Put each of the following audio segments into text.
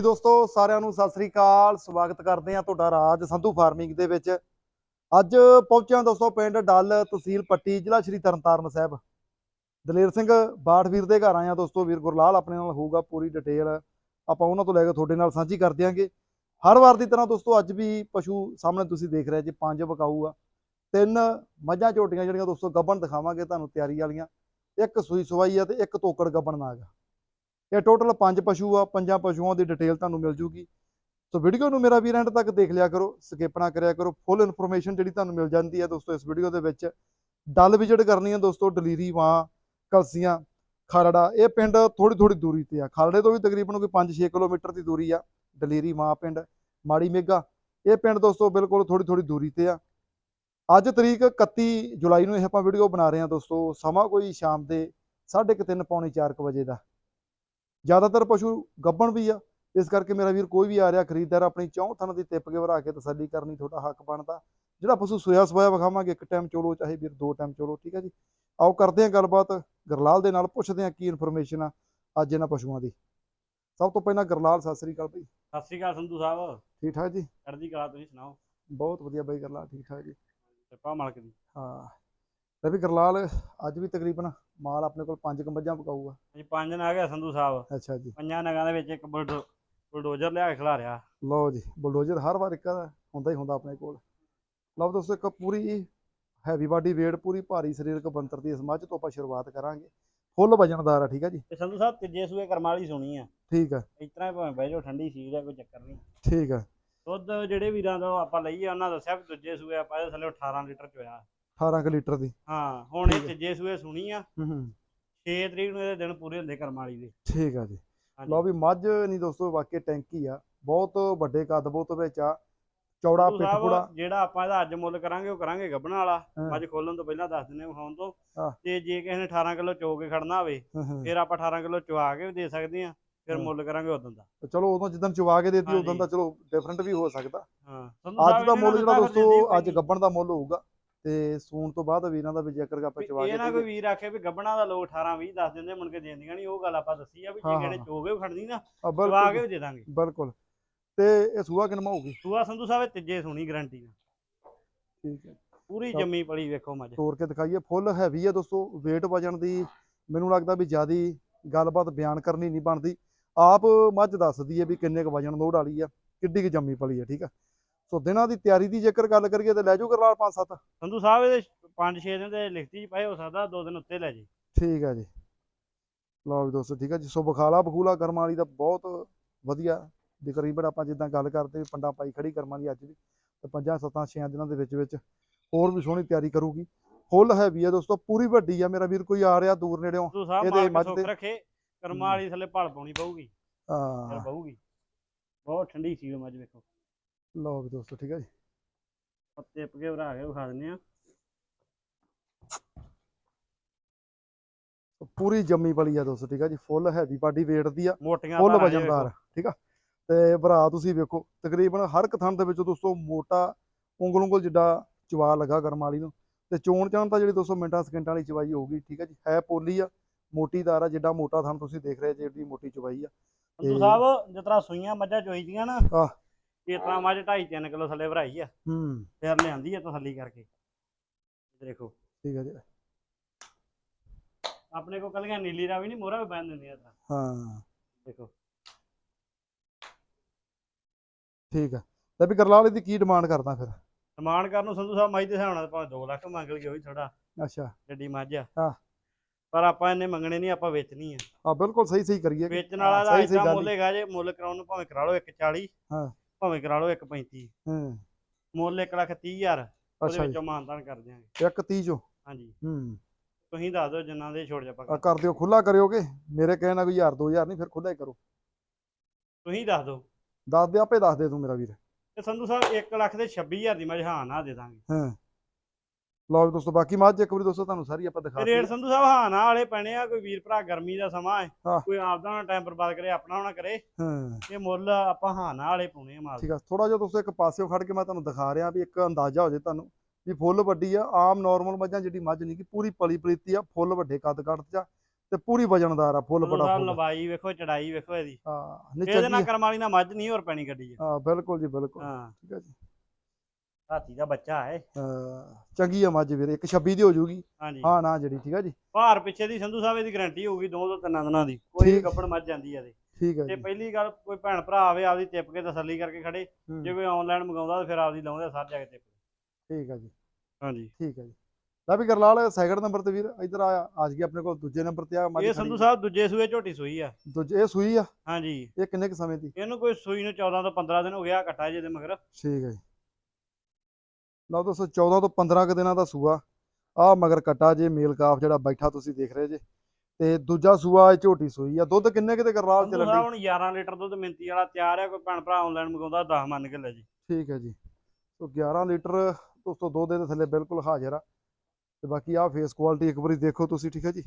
ਜੀ ਦੋਸਤੋ, ਸਾਰਿਆਂ ਨੂੰ ਸਤਿ ਸ੍ਰੀ ਅਕਾਲ। ਸਵਾਗਤ ਕਰਦੇ ਆ ਤੁਹਾਡਾ ਰਾਜ ਸੰਧੂ ਫਾਰਮਿੰਗ ਦੇ ਵਿੱਚ। ਅੱਜ ਪਹੁੰਚਿਆ ਦੋਸਤੋ ਪਿੰਡ ਡੱਲ ਤਹਿਸੀਲ ਪੱਟੀ, ਜ਼ਿਲ੍ਹਾ ਸ਼੍ਰੀ ਤਰਨਤਾਰਨ ਸਾਹਿਬ। ਦਲੇਰ ਸਿੰਘ ਬਾਠ ਵੀਰ ਦੇ ਘਰ ਆਇਆ ਦੋਸਤੋ। ਵੀਰ ਗੁਰਲਾਲ ਆਪਣੇ ਨਾਲ ਹੋਊਗਾ ਪੂਰੀ ਡਿਟੇਲ। ਆਪਾਂ ਉਹਨਾਂ ਤੋਂ ਲੈ ਕੇ ਤੁਹਾਡੇ ਨਾਲ ਸਾਂਝੀ ਕਰ ਦਿਆਂਗੇ। ਹਰ ਵਾਰ ਦੀ ਤਰ੍ਹਾਂ ਦੋਸਤੋ, ਅੱਜ ਵੀ ਪਸ਼ੂ ਸਾਹਮਣੇ ਤੁਸੀਂ ਦੇਖ ਰਹੇ ਜੀ ਪੰਜ ਬਕਾਊ ਆ। ਤਿੰਨ ਮੱਝਾਂ ਝੋਟੀਆਂ ਜਿਹੜੀਆਂ ਦੋਸਤੋ, ਗੱਬਣ ਦਿਖਾਵਾਂਗੇ ਤੁਹਾਨੂੰ ਤਿਆਰੀ ਵਾਲੀਆਂ। ਇੱਕ ਸੂਈ ਸਵਾਈ ਆ ਤੇ ਇੱਕ ਤੋਕੜ ਗੱਬਣ ਨਾਗ ਆ। ਇਹ ਟੋਟਲ ਪੰਜ ਪਸ਼ੂ ਆ, ਪੰਜਾਂ ਪਸ਼ੂਆਂ ਦੀ ਡਿਟੇਲ ਤੁਹਾਨੂੰ ਮਿਲ ਜੂਗੀ। ਸੋ ਵੀਡੀਓ ਨੂੰ ਮੇਰਾ ਵੀਰ ਐਂਡ ਤੱਕ ਦੇਖ ਲਿਆ ਕਰੋ ਸਕਿਪ ਨਾ ਕਰਿਆ ਕਰੋ ਫੁੱਲ ਇਨਫੋਰਮੇਸ਼ਨ ਜਿਹੜੀ ਤੁਹਾਨੂੰ ਮਿਲ ਜਾਂਦੀ ਹੈ ਦੋਸਤੋ ਇਸ ਵੀਡੀਓ ਦੇ ਵਿੱਚ। ਡਲ ਵਿਜ਼ਿਟ ਕਰਨੀ ਹੈ ਦੋਸਤੋ, ਡਲੀਰੀ, ਵਾਂ, ਕਲਸੀਆਂ, ਖਰੜਾ, ਇਹ ਪਿੰਡ ਥੋੜੀ ਥੋੜੀ ਦੂਰੀ ਤੇ ਆ। ਖਰੜੇ ਤੋਂ ਵੀ ਤਕਰੀਬਨ ਕੋਈ 5-6 ਕਿਲੋਮੀਟਰ ਦੀ ਦੂਰੀ ਆ, ਡਲੀਰੀ ਮਾਂ ਪਿੰਡ, ਮਾੜੀ ਮੇਗਾ। ਇਹ ਪਿੰਡ ਦੋਸਤੋ ਬਿਲਕੁਲ ਥੋੜੀ ਥੋੜੀ ਦੂਰੀ ਤੇ ਆ। ਅੱਜ ਤਰੀਕ 31 ਜੁਲਾਈ ਨੂੰ ਇਹ ਆਪਾਂ ਵੀਡੀਓ ਬਣਾ ਰਹੇ ਹਾਂ ਦੋਸਤੋ, ਸਮਾਂ ਕੋਈ ਸ਼ਾਮ ਦੇ 3:30 ਪੌਣੇ 4 ਵਜੇ ਦਾ। ਜ਼ਿਆਦਾਤਰ ਪਸ਼ੂ ਗੱਬਣ ਵੀ ਆ ਇਸ ਕਰਕੇ ਮੇਰਾ ਵੀਰ ਕੋਈ ਵੀ ਆ ਰਿਹਾ ਖਰੀਦਦਾਰ ਆਪਣੀ ਚੌਂ ਥਣ ਦੀ ਟਿੱਪ ਕੇ ਭਰਾ ਕੇ ਤਸੱਲੀ ਕਰਨੀ ਤੁਹਾਡਾ ਹੱਕ ਬਣਦਾ। ਜਿਹੜਾ ਪਸ਼ੂ ਸੋਇਆ ਸਵਾਇਆ ਵਿਖਾਵਾਂਗੇ ਇੱਕ ਟਾਈਮ ਚੋਲੋ ਚਾਹੇ ਵੀਰ ਦੋ ਟਾਈਮ ਚੋਲੋ ਠੀਕ ਹੈ ਜੀ? ਆਓ ਕਰਦੇ ਹਾਂ ਗੱਲਬਾਤ ਗਰਲਾਲ ਦੇ ਨਾਲ ਪੁੱਛਦੇ ਹਾਂ ਕੀ ਇਨਫੋਰਮੇਸ਼ਨ ਆ ਅੱਜ ਇਹਨਾਂ ਪਸ਼ੂਆਂ ਦੀ। ਸਭ ਤੋਂ ਪਹਿਲਾਂ ਗਰਲਾਲ ਸਤਿ ਸ੍ਰੀ ਅਕਾਲ ਭਾਈ। ਸਤਿ ਸ਼੍ਰੀ ਅਕਾਲ ਸੰਧੂ ਸਾਹਿਬ। ਠੀਕ ਠਾਕ ਜੀ? ਚੜ੍ਹਦੀ ਕਲਾ ਤੁਸੀਂ ਸੁਣਾਓ? ਬਹੁਤ ਵਧੀਆ ਬਾਈ ਗਰਲਾਲ ਠੀਕ ਠਾਕ ਜੀ। ਕਿਰਪਾ ਮਾਲਕ ਦੀ। ਹਾਂ। ਲੈ ਵੀ ਗਰਲਾਲ ਅੱਜ ਵੀ ਤਕਰੀਬਨ ਮਾਲ ਆਪਣੇ ਕੋਲ ਪੰਜ ਕੁ ਮੱਝਾਂ ਪਕਾਊਗਾ। ਜੀ ਪੰਜ ਨਗ ਆ ਸੰਧੂ ਸਾਹਿਬ। ਅੱਛਾ ਜੀ। ਪੰਜਾਂ ਨਗਾਂ ਦੇ ਵਿੱਚ ਇੱਕ ਬੁਲਡੋ ਬੁਲਡੋਜ਼ਰ ਲਿਆ ਕੇ ਖਿਲਾ ਰਿਹਾ। ਲਓ ਜੀ ਬੁਲਡੋਜ਼ਰ ਹਰ ਵਾਰ ਇੱਕ ਦਾ ਹੁੰਦਾ ਹੀ ਹੁੰਦਾ ਆਪਣੇ ਕੋਲ। ਲਓ ਦੋਸਤੋ ਇੱਕ ਪੂਰੀ ਹੈਵੀ ਬਾਡੀ weight ਪੂਰੀ ਭਾਰੀ ਸਰੀਰਕ ਬਣਤਰ ਦੀ ਇਸ ਮੱਝ ਤੋਂ ਆਪਾਂ ਸ਼ੁਰੂਆਤ ਕਰਾਂਗੇ। ਫੁੱਲ ਵਜਨਦਾਰ ਆ ਠੀਕ ਆ ਜੀ? ਤੇ ਸੰਧੂ ਸਾਹਿਬ ਤੀਜੇ ਸੂਏ ਕਰਮਾਂ ਵਾਲੀ ਸੁਣੀ ਆ। ਠੀਕ ਆ। ਇਸ ਤਰ੍ਹਾਂ ਹੀ ਭਾਵੇਂ ਬਹਿ ਜਾਓ ਠੰਡੀ ਸੀਲ ਆ ਕੋਈ ਚੱਕਰ ਨਹੀਂ। ਠੀਕ ਆ। ਦੁੱਧ ਜਿਹੜੇ ਵੀਰਾਂ ਤੋਂ ਆਪਾਂ ਲਈਏ ਉਹਨਾਂ ਦੱਸਿਆ ਵੀ ਦੂਜੇ ਸੂਏ ਆਪਾਂ ਇਹਦੇ ਥੱਲੇ 18 ਲੀਟਰ ਚੋਇਆ। 18 ਕੁ ਲੀਟਰ ਦੀ। ਹਾਂ ਹੁਣ ਇਹ। ਤੀਜੇ ਸੂਏ ਸੁਣੀ ਆ। ਹੂੰ ਹੂੰ। 6 ਤਰੀਕ ਨੂੰ ਇਹਦੇ ਦਿਨ ਪੂਰੇ ਹੁੰਦੇ ਕਰਮਾਂ ਵਾਲੀ ਦੇ। ਠੀਕ ਆ ਜੀ। ਲਓ ਵੀ ਮੱਝ ਨਹੀਂ ਦੋਸਤੋ ਵਾਕਈ ਟੈਂਕੀ ਆ। ਬਹੁਤ ਵੱਡੇ ਕੱਦ ਬਹੁਤ ਵਿੱਚ ਆ। ਚੌੜਾ ਸੰਧੂ ਪਿੱਠ ਸਾਹਿਬ, ਪੂੜਾ। ਜਿਹੜਾ ਆਪਾਂ ਇਹਦਾ ਅੱਜ ਮੁੱਲ ਕਰਾਂਗੇ ਉਹ ਕਰਾਂਗੇ ਗੱਬਣ ਵਾਲਾ। ਮੱਝ ਖੋਲਣ ਤੋਂ ਪਹਿਲਾਂ ਦੱਸ ਦਿੰਦੇ ਵਿਖਾਉਣ ਤੋਂ। ਤੇ ਜੇ ਕਿਸੇ ਨੇ 18 ਕਿਲੋ ਚੋ ਕੇ ਖੜਨਾ ਹੋਵੇ। ਫਿਰ ਆਪਾਂ 18 ਕਿਲੋ ਚਵਾ ਕੇ ਵੀ ਦੇ ਸਕਦੇ ਆ ਫਿਰ। ਮੁੱਲ ਕਰਾਂਗੇ ਉਦੋਂ ਦਾ। ਤੇ ਚਲੋ ਉਦੋਂ ਜਿੱਦਣ ਚਵਾ ਕੇ ਦੇਤੀ ਉਦੋਂ। ਦਾ ਚਲੋ ਡਿਫਰੈਂਟ ਵੀ ਹੋ ਸਕਦਾ। ਹਾਂ। ਅੱਜ ਦਾ ਮੁੱਲ ਜਿਹੜਾ ਦੋਸਤੋ ਅੱਜ ਗੱਬਣ ਦਾ ਮੁੱਲ ਹੋਊਗਾ। ਤੇ ਸੂਣ ਤੋਂ ਬਾਅਦ ਵੀਰਾਂ ਦਾ ਵੀ ਜੇਕਰ ਆਪਾਂ ਚਵਾ ਇਹ ਨਾ ਕੇ ਕੋਈ ਦੇਈਏ। ਵੀਰ ਆਖੇ ਵੀ ਗੱਬਣਾ ਦਾ ਲੋਕ 18 20 ਦੱਸ ਦਿੰਦੇ ਮੁੜ ਕੇ ਦੇਂਦੀਆਂ ਨਹੀਂ ਉਹ ਗੱਲ ਆਪਾਂ ਦੱਸੀ ਆ ਵੀ ਜੇ ਕਿਹੜੇ। ਚੋਗੇ ਖੜਦੀ ਨਾ ਆ, ਚਵਾ ਕੇ ਦੇ ਦਾਂਗੇ। ਬਿਲਕੁਲ। ਤੇ ਇਹ ਸੂਆ ਕਿੰਨਾ ਹੋਊਗੀ? ਸੂਆ ਸੰਧੂ ਸਾਹਿਬ ਇਹ ਤੀਜੇ ਸੁਣੀ ਗਰੰਟੀ ਨਾਲ। ਠੀਕ ਹੈ। ਪੂਰੀ ਜੰਮੀ ਪਲੀ ਵੇਖੋ ਮੱਝ ਤੋੜ ਕੇ ਦਿਖਾਈਏ। ਫੁੱਲ ਹੈਵੀ ਹੈ ਦੋਸਤੋ weight ਵਜਣ ਦੀ ਮੈਨੂੰ ਲੱਗਦਾ ਵੀ ਜਿਆਦੀ ਗੱਲਬਾਤ ਬਿਆਨ ਕਰਨੀ ਨਹੀਂ ਬਣਦੀ। ਆਪ ਮੱਝ ਦੱਸਦੀ ਹੈ ਵੀ ਕਿੰਨੇ ਕੁ ਵਜਨ ਲੋੜ ਵਾਲੀ ਆ ਕਿੱਡੀ ਕੁ ਜੰਮੀ ਪਲੀ ਆ ਠੀਕ ਆ? ਸੋ ਦਿਨਾਂ ਦੀ ਤਿਆਰੀ ਦੀ ਜੇਕਰ ਗੱਲ ਕਰੀਏ ਤੇ ਲੈ ਜਾਓ ਕਰਲਾਲ 5-7 ਸੰਧੂ ਸਾਹਿਬ ਇਹਦੇ 5-6 ਦਿਨ ਦੇ ਲਿਖਤੀ ਚ ਪਏ ਹੋ ਸਕਦਾ ਦੋ ਦਿਨ ਉੱਤੇ ਲੈ ਜੇ। ਠੀਕ ਆ ਜੀ। ਲਓ ਵੀ ਦੋਸਤੋ ਠੀਕ ਆ ਜੀ। ਸੋ ਬਖਾਲਾ ਬਖੂਲਾ ਕਰਮਾਂ ਵਾਲੀ ਦਾ ਬਹੁਤ ਵਧੀਆ ਤਕਰੀਬਨ ਆਪਾਂ ਜਿੱਦਾਂ ਗੱਲ ਕਰਦੇ ਵੀ ਪੰਡਾਂ ਪਾਈ ਖੜੀ ਕਰਮਾਂ ਦੀ ਅੱਜ ਵੀ ਤੇ ਪੰਜਾਂ ਸੱਤਾਂ ਛੇਆਂ ਦਿਨਾਂ ਦੇ ਵਿੱਚ ਵਿੱਚ ਹੋਰ ਵੀ ਸੋਹਣੀ ਤਿਆਰੀ ਕਰੂਗੀ। ਫੁੱਲ ਹੈਵੀ ਆ ਦੋਸਤੋ ਪੂਰੀ ਵੱਡੀ ਆ। ਮੇਰਾ ਵੀਰ ਕੋਈ ਆ ਰਿਹਾ ਦੂਰ ਨੇੜਿਓਂ ਇਹਦੇ ਮੱਝ ਦੇ- ਰੱਖੇ ਕਰਮਾਂ ਵਾਲੀ ਥੱਲੇ ਭਲ ਪਾਉਣੀ ਪਊਗੀ। ਹਾਂ। ਪਊਗੀ। ਬਹੁਤ ਠੰਡੀ ਸੀ ਉਹ ਮੱਝ ਵੇਖੋ। ਲਓ ਵੀ ਦੋਸਤੋ ਠੀਕ ਹੈ ਜੀ। ਪੱਤੇ ਪਕੇ ਭਰਾ ਕੇ ਵਿਖਾ ਦਿੰਦੇ ਆ। ਪੂਰੀ ਜੰਮੀ ਪਲੀ ਆ ਦੋਸਤੋ ਠੀਕ ਹੈ ਜੀ। ਫੁੱਲ ਹੈਵੀ ਬਾਡੀ weight ਦੀ ਆ। ਮੋਟੀਆਂ ਫੁੱਲ ਜੇ ਵਜਨਦਾਰ ਠੀਕ ਆ। ਤੇ ਭਰਾ ਤੁਸੀਂ ਵੇਖੋ ਤਕਰੀਬਨ ਹਰ ਇੱਕ ਥਣ ਦੇ ਵਿੱਚ ਦੋਸਤੋ ਮੋਟਾ ਉਂਗਲ ਉਂਗਲ ਜਿੱਡਾ ਚਵਾ ਲੱਗਾ ਕਰਮ ਵਾਲੀ ਨੂੰ। ਤੇ ਚੋਣ ਚਾਣ ਤਾਂ ਜਿਹੜੀ 200 ਮਿੰਟਾਂ ਸਕਿੰਟਾਂ ਵਾਲੀ ਚਵਾਈ ਹੋਊਗੀ ਠੀਕ ਹੈ ਜੀ। ਹੈ ਪੋਲੀ ਆ ਮੋਟੀ ਦਾਰ ਆ ਜਿੱਡਾ ਮੋਟਾ ਥਣ ਤੁਸੀਂ ਦੇਖ ਰਹੇ ਜੇ ਜਿਹੜੀ ਮੋਟੀ ਚਵਾਈ ਆ। ਸੰਧੂ ਸਾਹਿਬ ਜਿਸ ਤਰ੍ਹਾਂ ਸੂਈਆਂ ਮੱਝਾਂ ਚੋਈਦੀਆਂ ਨਾ ਆਹ। ਤਰ੍ਹਾਂ ਮੱਝ 2.5 3 ਕਿਲੋ ਥੱਲੇ ਭਰਾਈ ਆ ਹੂੰ। ਫਿਰ ਲਿਆਂਦੀ ਆ ਤਸੱਲੀ ਕਰਕੇ। ਦੇਖੋ। ਠੀਕ ਹੈ ਜੀ। ਆਪਣੇ ਕੋ ਕੱਲੀਆਂ ਨੀਲੀ ਰਾਵੀ ਨਹੀਂ ਮੋਹਰਾ ਵੀ ਬੰਨ ਦਿੰਦੀਆਂ ਤਰ੍ਹਾਂ ਹਾਂ। ਦੇਖੋ। ਠੀਕ ਆ। ਤੇ ਵੀ ਕਰਲਾਲ ਇਹਦੀ ਕੀ ਡਿਮਾਂਡ ਕਰਦਾ ਫਿਰ? ਸਮਾਨ ਕਰਨ ਨੂੰ ਸੰਧੂ ਸਾਹਿਬ ਮੱਝ ਦੇ ਹਿਸਾਬ ਨਾਲ ਤਾਂ ਭਾਵੇਂ 2 ਲੱਖ ਮੰਗ ਲਈਏ ਉਹ ਵੀ ਥੋੜਾ ਅੱਛਾ। ਜੱਡੀ ਮੱਝ ਆ। ਹਾਂ। ਪਰ ਆਪਾਂ ਇਹਨੇ ਮੰਗਣੇ ਨਹੀਂ ਆਪਾਂ ਵੇਚਣੀ ਆ। ਆ ਬਿਲਕੁਲ ਸਹੀ ਸਹੀ ਕਰੀਏ। ਵੇਚਣ ਵਾਲਾ ਦਾ ਸਹੀ ਸਹੀ ਇਦਾਂ ਗੱਲ ਜੇ ਮੁੱਲ ਕਰਾਉਣ ਨੂੰ ਭਾਵੇਂ ਕਰਾ ਲਓ 140 ਹਾਂ। ਭਾਵੇਂ ਕਰਾ ਲਓ 135 ਹੂੰ। ਮੁੱਲ 1 ਲੱਖ 30 ਹਜ਼ਾਰ ਉਹਦੇ ਅੱਛਾ ਜੀ। ਵਿੱਚੋਂ ਮਾਨਤਾਨ ਕਰ ਦਿਆਂਗੇ। ਇੱਕ 30 ਚੋਂ? ਹਾਂਜੀ। ਹੂੰ। ਤੁਸੀਂ ਦੱਸ ਦਿਓ ਜਿੰਨਾਂ ਦੇ ਛੋੜ ਜਾਪਾ ਆ ਕਰ ਦਿਓ ਖੁੱਲਾ ਕਰਿਓਗੇ? ਮੇਰੇ ਕਹਿਣ ਨਾਲ ਕੋਈ 1000 2000 ਨਹੀਂ ਫਿਰ ਖੁੱਲਾ ਹੀ ਕਰੋ। ਤੁਸੀਂ ਦੱਸ ਦਿਓ। ਦੱਸ ਦੇ ਆਪੇ ਦੱਸ ਦੇ ਤੂੰ ਮੇਰਾ ਵੀਰ। ਤੇ ਸੰਧੂ ਸਾਹਿਬ 1 ਲੱਖ ਦੇ 26000 ਦੀ ਮੈਂ ਹਾਂ ਨਾ ਦੇ ਦਾਂਗੇ। ਹਾਂ। ਲਓ ਦੋਸਤੋ ਬਾਕੀ ਮੱਝ ਇੱਕ ਵਾਰੀ ਦੋਸਤੋ ਤੁਹਾਨੂੰ ਸਾਰੀ ਆਪਾਂ ਦਿਖਾ ਰੇਟ ਸੰਧੂ ਸਾਹਿਬ ਹਾਂ ਨਾ ਵਾਲੇ ਪੈਣੇ ਆ ਕੋਈ ਵੀਰ ਭਰਾ ਗਰਮੀ ਦਾ ਸਮਾਂ ਹੈ ਹਾਂ। ਕੋਈ ਆਪਦਾ ਨਾ ਟਾਈਮ ਬਰਬਾਦ ਕਰੇ ਆਪਣਾ ਨਾ ਕਰੇ ਹਾਂ। ਇਹ ਮੁੱਲ ਆਪਾਂ ਹਾਂ ਨਾ ਵਾਲੇ ਪਾਉਣੇ ਆ ਮਾਲ। ਠੀਕ ਆ ਥੋੜਾ ਜਿਹਾ ਦੋਸਤੋ ਇੱਕ ਪਾਸਿਓ ਖੜ ਕੇ ਮੈਂ ਤੁਹਾਨੂੰ ਦਿਖਾ ਰਿਹਾ ਵੀ ਇੱਕ ਅੰਦਾਜ਼ਾ ਹੋ ਜੇ ਤੁਹਾਨੂੰ ਵੀ ਫੁੱਲ ਵੱਡੀ ਆ ਆਮ ਨਾਰਮਲ ਮੱਝਾਂ ਜਿਹੜੀ ਮੱਝ ਨਹੀਂ ਕਿ ਪੂਰੀ ਪਲੀ ਪਲੀਤੀ ਆ ਫੁੱਲ ਵੱਡੇ ਕੱਦ ਕੱਦ ਚ ਆ ਤੇ ਪੂਰੀ ਵਜਨਦਾਰ ਆ ਫੁੱਲ ਬੜਾ ਫੁੱਲ ਲੰਬਾਈ ਵੇਖੋ ਚੜਾਈ ਵੇਖੋ ਇਹਦੀ। ਹਾਂ ਇਹਦੇ ਨਾਲ ਆ। ਕਰਮ ਵਾਲੀ ਨਾਲ ਮੱਝ ਨਹੀਂ ਹੋਰ ਪੈਣੀ ਗੱਡੀ 'ਚ ਹਾਂ ਬਿਲਕੁਲ ਜੀ ਬਿਲਕੁਲ। ਹਾਂ। ਠੀਕ ਹੈ ਜੀ। ਹਾਥੀ ਦਾ ਬੱਚਾ ਹੈ। ਹਾਂ, ਚੰਗੀ ਆ ਮੱਝ ਵੀਰੇ ਇੱਕ 26 ਦੀ ਹੋ ਜੂਗੀ। ਹਾਂਜੀ। ਹਾਂ ਨਾ ਜਿਹੜੀ ਠੀਕ ਆ ਜੀ? ਭਾਰ ਪਿੱਛੇ ਦੀ ਸੰਧੂ ਸਾਹਿਬ ਇਹਦੀ ਗਾਰੰਟੀ ਹੋਊਗੀ ਦੋ ਤੋਂ ਤਿੰਨਾਂ ਦਿਨਾਂ ਦੀ। ਕੋਈ ਵੀ ਠੀਕ। ਗੱਬੜ ਮੱਝ ਜਾਂਦੀ ਹੈ ਇਹਦੇ। ਠੀਕ ਹੈ ਤੇ ਜੀ। ਪਹਿਲੀ ਗੱਲ ਕੋਈ ਭੈਣ ਭਰਾ ਆਵੇ ਆਪਦੀ ਟਿੱਪ ਕੇ ਤਸੱਲੀ ਕਰਕੇ ਖੜੇ। ਹੂੰ, ਜੇ ਕੋਈ ਆਨਲਾਈਨ ਮੰਗਾਉਂਦਾ ਤਾਂ ਫਿਰ ਆਪਦੀ ਲਾਉਂਦੇ ਸਰ ਜਾ ਕੇ ਟਿੱਪ ਠੀਕ ਹੈ ਜੀ। ਹਾਂਜੀ। ਠੀਕ ਹੈ ਜੀ। ਲੈ ਵੀ ਗਰਲਾਲ ਸੈਕਿੰਡ ਨੰਬਰ ਤੇ ਵੀਰ ਇੱਧਰ ਆ ਆ ਗਈ ਆਪਣੇ ਕੋਲ ਦੂਜੇ ਨੰਬਰ ਤੇ ਆ ਮੱਝ ਇਹ ਸੰਧੂ ਆ। ਸਾਹਿਬ ਦੂਜੇ ਸੂਏ ਝੋਟੀ ਸੂਈ ਆ। ਦੂਜੇ ਇਹ ਸੂਈ ਆ? ਹਾਂਜੀ। ਇਹ ਕਿੰਨੇ ਕੁ ਸਮੇਂ ਦੀ? ਇਹਨੂੰ ਕੋਈ ਸੂਈ ਨੂੰ 14 ਤੋਂ 15 ਦਿਨ ਹੋ ਗਿਆ ਇਕੱਠਾ ਜਿਹਦੇ ਮਗਰ। ਠੀਕ ਹੈ ਜੀ। ਲਓ ਦੋਸਤੋ 14 ਤੋਂ 15 ਕੁ ਦਿਨਾਂ ਦਾ ਸੂਆ। ਆ ਮਗਰ ਕਟਾ ਜੇ ਮੇਲ ਕਾਫ ਜਿਹੜਾ ਬੈਠਾ ਤੁਸੀਂ ਦੇਖ ਰਹੇ ਜੇ। ਤੇ ਦੂਜਾ ਸੂਆ ਇਹ ਝੋਟੀ ਸੂਈ ਆ। ਦੁੱਧ ਕਿੰਨੇ ਕਿਤੇ ਸੰਧੂ ਚੱਲਣ ਦੀ ਹੁਣ 11 ਲੀਟਰ ਦੁੱਧ ਮਿੰਤੀ ਵਾਲਾ ਤਿਆਰ ਹੈ ਕੋਈ ਭੈਣ ਭਰਾ ਆਨਲਾਈਨ ਮੰਗਾਉਂਦਾ 10 ਮੰਨ ਕੇ ਲੈ ਜੀ। ਠੀਕ ਹੈ ਜੀ। ਸੋ 11 ਲੀਟਰ ਦੋਸਤੋ ਦੁੱਧ ਦੇ ਥੱਲੇ ਬਿਲਕੁਲ ਹਾਜ਼ਰ ਆ। ਤੇ ਬਾਕੀ ਆ ਫੇਸ ਕੁਆਲਿਟੀ ਇੱਕ ਵਾਰੀ ਦੇਖੋ ਤੁਸੀਂ ਠੀਕ ਹੈ ਜੀ।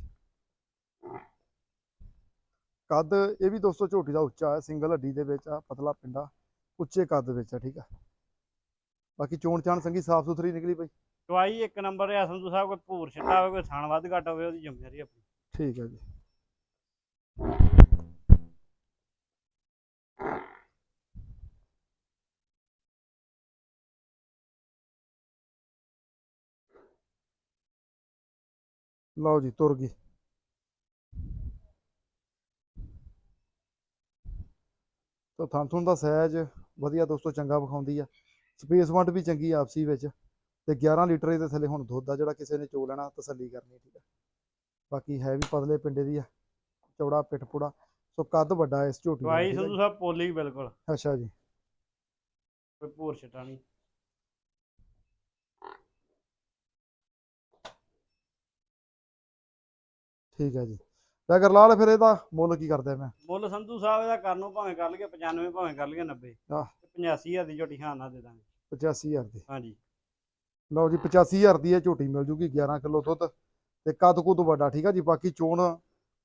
ਕੱਦ ਇਹ ਵੀ ਦੋਸਤੋ ਝੋਟੀ ਦਾ ਉੱਚਾ ਹੈ ਸਿੰਗਲ ਹੱਡੀ ਦੇ ਵਿੱਚ ਆ ਪਤਲਾ ਪਿੰਡਾ ਉੱਚੇ ਕੱਦ ਵਿੱਚ ਆ ਠੀਕ ਆ। ਬਾਕੀ ਚੋਣ ਚਾਣ ਸੰਗੀ ਸਾਫ਼ ਸੁਥਰੀ ਨਿਕਲੀ ਪਈ। ਦਵਾਈ ਇੱਕ ਨੰਬਰ ਆ ਸੰਧੂ ਸਾਹਿਬ ਕੋਈ ਭੂਰ ਛਿੱਟਾ ਹੋਵੇ ਕੋਈ ਥਾਣ ਵੱਧ ਘੱਟ ਹੋਵੇ ਉਹਦੀ ਜ਼ਿੰਮੇਵਾਰੀ ਆਪਣੀ। ਠੀਕ ਹੈ ਜੀ। ਲਓ ਜੀ ਤੁਰ ਗਈ। ਤਾਂ ਥਣ ਥੁਣ ਦਾ ਸਾਈਜ਼ ਵਧੀਆ ਦੋਸਤੋ ਚੰਗਾ ਵਿਖਾਉਂਦੀ ਆ। ਸਪੇਸ ਵੰਡ ਵੀ ਚੰਗੀ ਆਪਸੀ ਵਿੱਚ ਤੇ 11 ਲੀਟਰ ਇਹਦੇ ਥੱਲੇ ਹੁਣ ਦੁੱਧ ਆ ਜਿਹੜਾ ਕਿਸੇ ਨੇ ਚੋ ਲੈਣਾ ਤਸੱਲੀ ਕਰਨੀ ਠੀਕ ਆ। ਬਾਕੀ ਹੈ ਵੀ ਪਤਲੇ ਪਿੰਡੇ ਦੀ ਆ ਚੌੜਾ ਪਿੱਠ ਪੂੜਾ ਸੋ ਕੱਦ ਵੱਡਾ ਇਸ ਝੋਟੀ ਦਾ ਆ ਸੰਧੂ ਸਾਹਿਬ ਪੋਲੀ ਬਿਲਕੁਲ। ਅੱਛਾ ਜੀ। ਕੋਈ ਭੂਰ ਛਿੱਟਾ ਨਹੀਂ। ਠੀਕ ਹੈ ਜੀ। ਲੈ ਗਰਲਾਲ ਫਿਰ ਇਹਦਾ ਮੁੱਲ ਕੀ ਕਰਦੇ ਮੈਂ? ਮੁੱਲ ਸੰਧੂ ਸਾਹਿਬ ਇਹਦਾ ਕਰਨ ਭਾਵੇਂ ਕਰ ਲਈਏ 95 ਭਾਵੇਂ ਕਰ ਲਈਏ 90 ਆਹ। 85000 ਦੀ ਝੋਟੀ ਹਾਂ ਨਾ ਦੇ ਦਾਂਗੇ। 85000 ਦੀ? ਹਾਂਜੀ। ਲਓ ਜੀ 85000 ਦੀ ਇਹ ਝੋਟੀ ਮਿਲ ਜੂਗੀ 11 ਕਿਲੋ ਦੁੱਧ ਤੇ ਕੱਦ ਕੁੱਦ ਵੱਡਾ ਠੀਕ ਆ ਜੀ? ਬਾਕੀ ਚੋਣ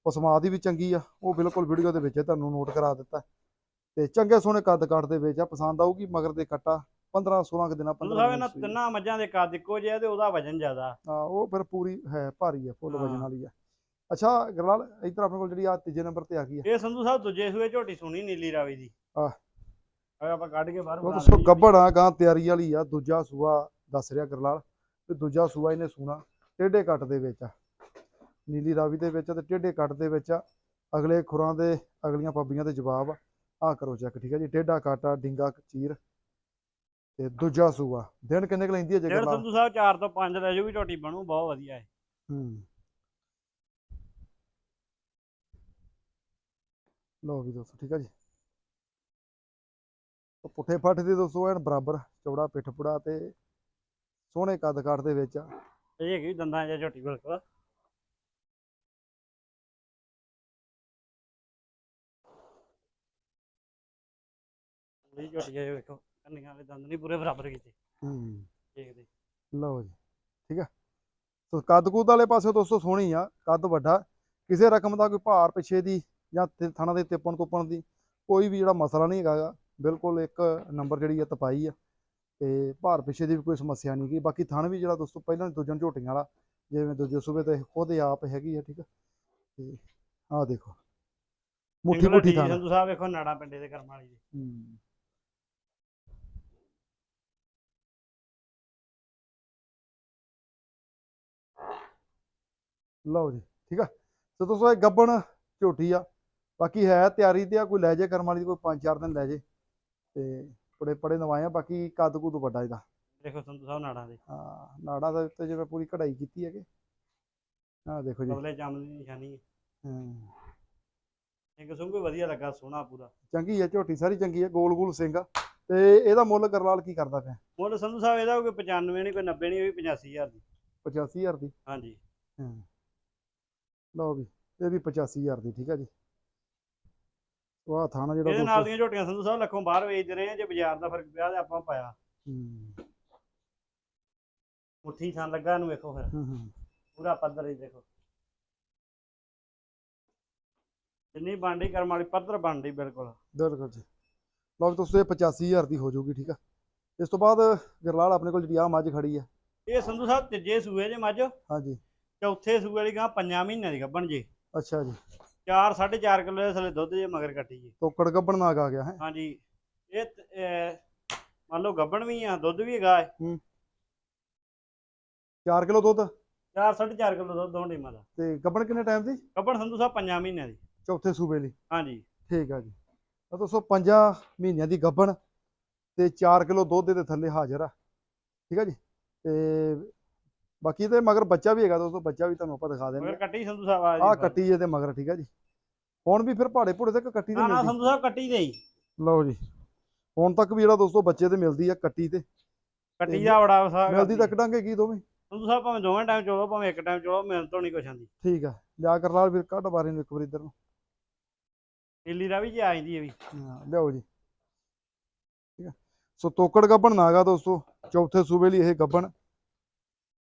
ਪਸਮਾ ਦੀ ਵੀ ਚੰਗੀ ਆ ਉਹ ਬਿਲਕੁਲ ਵੀਡੀਓ ਦੇ ਵਿੱਚ ਤੁਹਾਨੂੰ ਨੋਟ ਕਰਾ ਦਿੱਤਾ। ਤੇ ਚੰਗੇ ਸੋਹਣੇ ਕੱਦ ਕੱਟ ਦੇ ਵਿੱਚ ਆ ਪਸੰਦ ਆਊਗੀ ਮਗਰ ਦੇ ਕੱਟਾ 15 16 ਕੁ ਦਿਨਾਂ ਸੰਧੂ 15 ਸਾਹਿਬ ਦਿਨਾਂ ਸੂਈ। ਤਿੰਨਾਂ ਮੱਝਾਂ ਦੇ ਕੱਦ ਇੱਕੋ ਜਿਹਾ ਤੇ ਉਹਦਾ ਵਜਨ ਜ਼ਿਆਦਾ। ਹਾਂ ਉਹ ਫਿਰ ਪੂਰੀ ਹੈ ਭਾਰੀ ਆ ਫੁੱਲ ਵਜਨ। ਵਾਲੀ ਆ। ਅੱਛਾ ਗਰਲਾਲ ਇੱਧਰ ਆਪਣੇ ਕੋਲ ਜਿਹੜੀ ਆ ਤੀਜੇ ਨੰਬਰ ਤੇ ਆ ਗਈ ਆ। ਇਹ ਸੰਧੂ ਸਾਹਿਬ ਦੂਜੇ ਸੂਏ ਝੋਟੀ ਸੁਣੀ ਨੀਲੀ ਰਾਵੀ ਦੀ। ਆਹ। ਆਪਾਂ ਕੱਢ ਕੇ ਬਾਹਰ ਉਹ ਬਣਾ ਦੱਸੋ ਲਈਏ। ਗੱਬੜ ਆ ਗਾਂ ਤਿਆਰੀ ਵਾਲੀ ਆ ਦੂਜਾ ਸੂਆ ਦੱਸ ਰਿਹਾ ਗਰਲਾਲ ਤੇ ਦੂਜਾ ਸੂਆ ਇਹਨੇ ਸੂਣਾ ਟੇਢੇ ਕੱਟ ਦੇ ਵਿੱਚ ਆ। ਨੀਲੀ ਰਾਵੀ ਦੇ ਵਿੱਚ ਆ ਤੇ ਟੇਢੇ ਕੱਟ ਦੇ ਵਿੱਚ ਆ। ਅਗਲੇ ਖੁਰਾਂ ਦੇ ਅਗਲੀਆਂ ਪੱਬੀਆਂ ਦੇ ਜਵਾਬ ਆ। ਕਰੋ ਚੈੱਕ ਠੀਕ ਹੈ ਜੀ? ਟੇਢਾ ਕਾਟਾ ਡਿੰਗਾ ਚੀਰ ਤੇ ਦੂਜਾ ਸੂਆ। ਦਿਨ ਕਿੰਨੇ ਕੁ ਲੈਂਦੀ ਹੈ ਜੇ ਡੇਢ ਗਰਲਾਲ? ਸੰਧੂ ਸਾਹਿਬ 4 ਤੋਂ 5 ਲੈ ਜੂਗੀ ਝੋਟੀ ਬਣੂ ਬਹੁਤ ਵਧੀਆ ਹੈ ਹੂੰ। ਲੋ ਵੀ ਦੋਸਤੋ ਠੀਕ ਹੈ ਜੀ? ਉਹ ਪੁੱਠੇ ਫੱਟ ਦੇ ਦੋਸਤੋ ਐਨ ਬਰਾਬਰ ਚੌੜਾ ਪਿੱਠ ਪੁੜਾ ਤੇ ਸੋਹਣੇ ਕੱਦ ਕਾਠ ਦੇ ਵਿੱਚ ਆ। ਇਹ ਹੈਗੀ ਦੰਦਾਂ ਜਾਂ ਝੋਟੀ ਬਿਲਕੁਲ ਇਹ ਝੋਟੀ ਇਹ ਵੇਖੋ ਕੰਨੀਆਂ ਵਾਲੇ ਦੰਦ ਨਹੀਂ ਪੂਰੇ ਬਰਾਬਰ ਕੀਤੇ। ਹੂੰ। ਦੇਖਦੇ। ਲਓ ਜੀ ਠੀਕ ਆ। ਸੋ ਕੱਦ ਕੁੱਦ ਵਾਲੇ ਪਾਸੇ ਦੋਸਤੋ ਸੋਹਣੀ ਆ ਕੱਦ ਵੱਡਾ। ਕਿਸੇ ਰਕਮ ਦਾ ਕੋਈ ਭਾਰ ਪਿੱਛੇ ਦੀ ਜਾਂ ਥਣਾ ਦੇ ਤਿੱਪਣ ਤੁੱਪਣ ਦੀ ਕੋਈ ਵੀ ਜਿਹੜਾ ਮਸਲਾ ਨਹੀਂ ਹੈਗਾ। ਬਿਲਕੁਲ ਇੱਕ ਨੰਬਰ ਜਿਹੜੀ ਆ ਤਪਾਈ ਆ ਤੇ ਭਾਰ ਪਿੱਛੇ ਦੀ ਵੀ ਕੋਈ ਸਮੱਸਿਆ ਨਹੀਂ ਗੀ। ਬਾਕੀ ਥਣ ਵੀ ਜਿਹੜਾ ਦੋਸਤੋ ਪਹਿਲਾਂ ਦੂਜਣ ਝੋਟੀਆਂ ਵਾਲਾ ਜਿਵੇਂ ਦੂਜੇ ਸੂਬੇ ਤੇ ਖੁਦ ਆਪ ਹੈਗੀ ਆ ਠੀਕ ਆ। ਤੇ ਆਹ ਦੇਖੋ ਮੁੱਠੀ ਮੁੱਠੀ ਥਣ ਸੰਧੂ ਸਾਹਿਬ ਵੇਖੋ ਨਾੜਾ ਪਿੰਡੇ ਦੇ ਕਰਮ ਵਾਲੀ ਹੂੰ। ਲਓ ਜੀ ਠੀਕ ਆ। ਤੇ ਦੋਸਤੋ ਇਹ ਗੱਬਣ ਝੋਟੀ ਆ। ਬਾਕੀ ਹੈ ਤਿਆਰੀ ਤੇ ਆ ਕੋਈ ਲੈ ਜੇ ਕਰਮ ਵਾਲੀ ਕੋਈ 5-4 ਦਿਨ ਲੈ ਜੇ ਤੇ ਬੜੇ ਪੜੇ ਨਵਾਏ ਆ ਬਾਕੀ ਕੱਦ ਕੁੱਦ ਵੱਡਾ ਇਹਦਾ। ਦੇਖੋ ਸੰਧੂ ਸਾਹਿਬ ਨਾੜਾਂ ਦੇ। ਹਾਂ ਨਾੜਾ ਦੇ ਉੱਤੇ ਜਿਵੇਂ ਪੂਰੀ ਕਢਾਈ ਕੀਤੀ ਹੈਗੇ। ਆਹ ਦੇਖੋ ਜੀ। ਕਬਲੇ ਚੰਮ ਦੀ ਨਿਸ਼ਾਨੀ ਹੈ। ਹਾਂ, ਸੁੰਘ ਵੀ ਵਧੀਆ ਲੱਗਾ ਸੋਹਣਾ ਪੂਰਾ। ਚੰਗੀ ਹੈ ਝੋਟੀ ਸਾਰੀ ਚੰਗੀ ਹੈ ਗੋਲ ਗੋਲ ਸਿੰਘ ਆ। ਤੇ ਇਹਦਾ ਮੁੱਲ ਕਰਲਾਲ ਕੀ ਕਰਦਾ ਪਿਆ? ਮੁੱਲ ਸੰਧੂ ਸਾਹਿਬ ਇਹਦਾ ਕੋਈ 95 ਨਹੀਂ ਕੋਈ 90 ਨਹੀਂ ਕੋਈ 85000 ਦੀ। 85000 ਦੀ? ਹਾਂਜੀ। ਹਾਂ। ਲਓ ਵੀ ਇਹ ਵੀ 85000 ਦੀ ਠੀਕ ਹੈ ਜੀ। ਉਹ ਆਹ ਥਾਣਾ ਜਿਹੜਾ ਇਹਦੇ ਨਾਲ ਦੀਆਂ ਝੋਟੀਆਂ ਸੰਧੂ ਸਾਹਿਬ ਲੱਖੋਂ ਬਾਹਰ ਵੇਚਦੇ ਰਹੇ ਆ ਜੇ ਬਾਜ਼ਾਰ ਦਾ ਫ਼ਰਕ ਪਿਆ ਤੇ ਆਪਾਂ ਪਾਇਆ। ਹੂੰ, ਮੁੱਠੀ ਥਾਂ ਲੱਗਾ ਇਹਨੂੰ ਵੇਖੋ ਫਿਰ। ਹੂੰ, ਹੂੰ। ਪੂਰਾ ਪੱਧਰ ਹੀ ਦੇਖੋ। ਜਿੰਨੀ ਬਾਂਡੀ ਕਰਮ ਵਾਲੀ ਪੱਧਰ ਬਣਦੀ ਬਿਲਕੁਲ। ਬਿਲਕੁਲ ਜੀ। ਲਓ ਵੀ ਦੋਸਤੋ ਇਹ 85000 ਦੀ ਹੋ ਜਾਊਗੀ ਠੀਕ ਆ? ਇਸ ਤੋਂ ਬਾਅਦ ਗਰਲਾਲ ਆਪਣੇ ਕੋਲ ਜਿਹੜੀ ਆ ਮੱਝ ਖੜੀ ਆ। ਇਹ ਸੰਧੂ ਸਾਹਿਬ ਤੀਜੇ ਸੂਏ ਜੇ ਮੱਝ। ਹਾਂਜੀ। ਚੌਥੇ ਸੂਏ ਵਾਲੀ ਗਾਂ ਪੰਜਾਂ ਮਹੀਨਿਆਂ ਦੀ ਗੱਭਣ ਜੇ। ਅੱਛਾ ਜੀ। 4 4.5 ਕਿਲੋ ਦੇ ਥਲੇ ਦੁੱਧ ਜੇ ਮਗਰ ਕੱਟੀ ਜੀ। ਤੋਕੜ ਗੱਬਣ ਨਾਗ ਆ ਗਿਆ ਹੈ। ਹਾਂਜੀ। ਇਹ ਤ- ਮੰਨ ਲਓ ਗੱਬਣ ਵੀ ਆ ਦੁੱਧ ਵੀ ਹੈਗਾ। 4 ਕਿਲੋ ਦੁੱਧ? 4 4.5 ਕਿਲੋ ਦੁੱਧ ਦੋਹਾਂ ਟੀਮਾਂ ਦਾ। ਤੇ ਗੱਬਣ ਕਿੰਨੇ ਟਾਈਮ ਦੀ? ਗੱਬਣ ਸੰਧੂ ਸਾਹਿਬ 5 ਮਹੀਨਿਆਂ ਦੀ। ਚੌਥੇ ਸੂਬੇ ਲਈ। ਹਾਂਜੀ। ਠੀਕ ਆ ਜੀ। ਤਾਂ ਦੋਸਤੋ 5 ਮਹੀਨਿਆਂ ਦੀ ਗੱਬਣ ਤੇ 4 ਕਿਲੋ ਦੁੱਧ ਦੇ ਥੱਲੇ ਹਾਜ਼ਰ ਆ। ਠੀਕ ਆ ਜੀ। ਤੇ ਬਾਕੀ ਤੇ ਮਗਰ ਬੱਚਾ ਵੀ ਹੈਗਾ ਦੋਸਤੋ ਬੱਚਾ ਵੀ ਤੁਹਾਨੂੰ ਆਪਾਂ ਦਿਖਾ ਮਗਰ ਦਿੰਦੇ ਕੱਟੀ ਸੰਧੂ ਸਾਹਿਬ ਆ ਆ ਕੱਟੀ ਜੇ ਤੇ ਮਗਰ ਠੀਕ ਆ ਜੀ। ਹੁਣ ਵੀ ਫਿਰ ਪਹਾੜੇ ਭੁੜੇ ਤੱਕ ਕੱਟੀ ਤੇ ਨਾ ਸੰਧੂ ਸਾਹਿਬ ਕੱਟੀ ਹੀ। ਲਓ ਜੀ। ਹੁਣ ਤੱਕ ਵੀ ਜਿਹੜਾ ਦੋਸਤੋ ਬੱਚੇ ਤੇ ਮਿਲਦੀ ਆ ਕੱਟੀ ਤੇ। ਕੱਟੀ ਦਾ ਬੜਾ ਵਸਾ ਮਿਲਦੀ ਤਾਂ ਕਢਾਂਗੇ ਕੀ ਦੋਵੇਂ? ਸੰਧੂ ਸਾਹਿਬ ਭਾਵੇਂ ਦੋਵੇਂ ਟਾਈਮ ਚੋਲੋ ਭਾਵੇਂ ਇੱਕ ਟਾਈਮ ਚੋਲੋ ਮਿਲ ਤੋਂ ਨਹੀਂ ਕੁਛ ਆਂਦੀ ਠੀਕ ਆ। ਲਿਆ ਕਰ ਲਾਲ ਵੀਰ ਕੱਢ ਬਾਰੇ ਨੂੰ ਇੱਕ ਵਾਰ ਇੱਧਰ ਨੂੰ। ਦਿੱਲੀ ਦਾ ਵੀ ਜੇ ਆ ਜਾਂਦੀ ਹੈ ਵੀ। ਹਾਂ, ਲਿਆਓ ਜੀ। ਠੀਕ ਆ। ਸੋ ਤੋਕੜ ਗੱਬਣ ਨਾਗਾ ਦੋਸਤੋ ਚੌਥੇ ਸੂਬੇ ਲਈ ਇਹ ਗੱਬਣ।